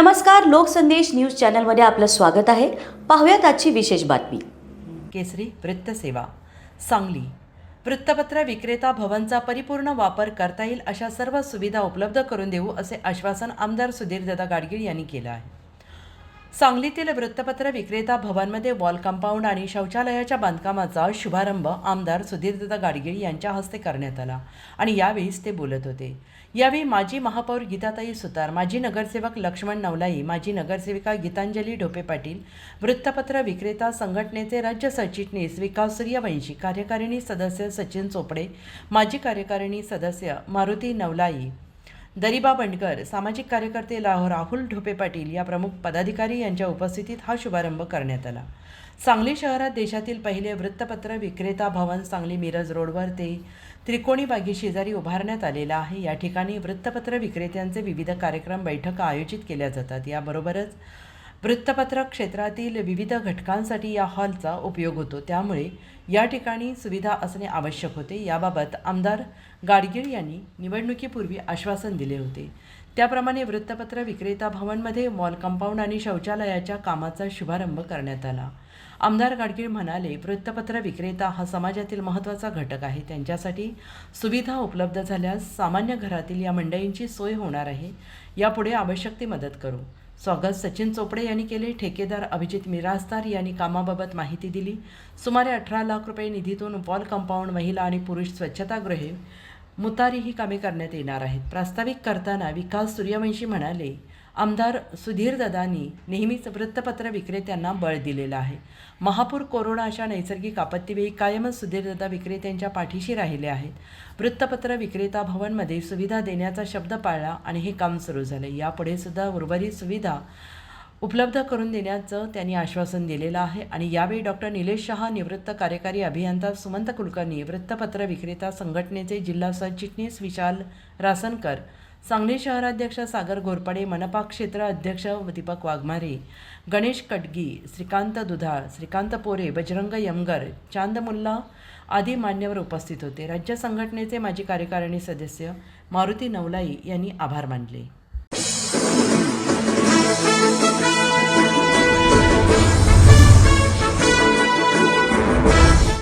नमस्कार लोकसंदेश न्यूज चॅनलमध्ये आपलं स्वागत आहे. पाहूयात आजची विशेष बातमी. केसरी वृत्तसेवा सांगली. वृत्तपत्र विक्रेता भवनचा परिपूर्ण वापर करता येईल अशा सर्व सुविधा उपलब्ध करून देऊ असे आश्वासन आमदार सुधीरदादा गाडगीळ यांनी केलं आहे. सांगलीतील वृत्तपत्र विक्रेता भवनमध्ये वॉल कंपाऊंड आणि शौचालयाच्या बांधकामाचा शुभारंभ आमदार सुधीरदत्ता गाडगीळ यांच्या हस्ते करण्यात आला आणि यावेळीच ते बोलत होते. यावेळी माजी महापौर गीताताई सुतार माजी नगरसेवक लक्ष्मण नवलाई माजी नगरसेविका गीतांजली ढोपे पाटील वृत्तपत्र विक्रेता संघटनेचे राज्य सरचिटणीस विकास सूर्यवंशी कार्यकारिणी सदस्य सचिन चोपडे माजी कार्यकारिणी सदस्य मारुती नवलाई दरिबा बंडकर सामाजिक कार्यकर्ते लाहो राहुल ढोपे पाटील या प्रमुख पदाधिकारी यांच्या उपस्थितीत हा शुभारंभ करण्यात आला. सांगली शहरात देशातील पहिले वृत्तपत्र विक्रेता भवन सांगली मिरज रोडवर ते त्रिकोणी बागी शेजारी उभारण्यात आलेला आहे. या ठिकाणी वृत्तपत्र विक्रेत्यांचे विविध कार्यक्रम बैठका आयोजित केल्या जातात. याबरोबरच वृत्तपत्र क्षेत्रातील विविध घटकांसाठी या हॉलचा उपयोग होतो. त्यामुळे या ठिकाणी सुविधा असणे आवश्यक होते. याबाबत आमदार गाडगीळ यांनी निवडणुकीपूर्वी आश्वासन दिले होते. त्याप्रमाणे वृत्तपत्र विक्रेता भवनमध्ये मॉल कंपाऊंड आणि शौचालयाच्या कामाचा शुभारंभ करण्यात आला. आमदार गाडगीळ म्हणाले वृत्तपत्र विक्रेता हा समाजातील महत्त्वाचा घटक आहे. त्यांच्यासाठी सुविधा उपलब्ध झाल्यास सामान्य घरातील या मंडळींची सोय होणार आहे. यापुढे आवश्यक ती मदत करू. स्वागत सचिन चोपडे यांनी केले. ठेकेदार अभिजित मिराजदार यांनी कामाबाबत माहिती दिली. सुमारे अठरा लाख रुपये निधीतून वॉल कंपाऊंड महिला आणि पुरुष स्वच्छतागृहे मुतारी ही कामे करण्यात येणार आहेत. प्रास्ताविक करताना विकास सूर्यवंशी म्हणाले आमदार सुधीरदादांनी नेहमीच वृत्तपत्र विक्रेत्यांना बळ दिलेलं आहे. महापूर कोरोना अशा नैसर्गिक आपत्तीवेळी कायमच सुधीरदादा विक्रेत्यांच्या पाठीशी राहिले आहेत. वृत्तपत्र विक्रेता भवनमध्ये सुविधा देण्याचा शब्द पाळला आणि हे काम सुरू झाले. यापुढे सुद्धा उर्वरित सुविधा उपलब्ध करून देण्याचं त्यांनी आश्वासन दिलेलं आहे आणि यावेळी डॉक्टर निलेश शहा निवृत्त कार्यकारी अभियंता सुमंत कुलकर्णी वृत्तपत्र विक्रेता संघटनेचे जिल्हा सरचिटणीस विशाल रासनकर सांगली शहराध्यक्ष सागर घोरपडे मनपा क्षेत्र अध्यक्ष दीपक वाघमारे गणेश कटगी श्रीकांत दुधाळ श्रीकांत पोरे बजरंग यमगर चांद मुल्ला आदी मान्यवर उपस्थित होते. राज्य संघटनेचे माजी कार्यकारिणी सदस्य मारुती नवलाई यांनी आभार मानले.